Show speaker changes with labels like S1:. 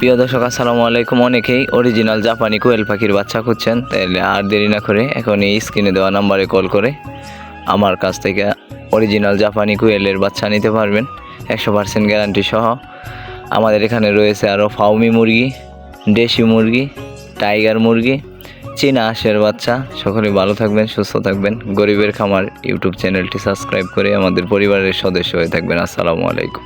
S1: প্রিয় দর্শক, আসসালামু আলাইকুম। অনেকেই অরিজিনাল জাপানি কোয়েল পাখির বাচ্চা খুঁজছেন তাহলে আর দেরি না করে এখন এই স্ক্রিনে দেওয়া নাম্বারে কল করে আমার কাছ থেকে অরিজিনাল জাপানি কোয়েলের বাচ্চা নিতে পারবেন, একশো পার্সেন্ট গ্যারান্টি সহ। আমাদের এখানে রয়েছে আরও ফাউমি মুরগি, দেশি মুরগি টাইগার মুরগি, চীনা হাঁসের বাচ্চা। সকলে ভালো থাকবেন, সুস্থ থাকবেন। গরিবের খামার ইউটিউব চ্যানেলটি সাবস্ক্রাইব করে আমাদের পরিবারের সদস্য হয়ে থাকবেন। আসসালামু আলাইকুম।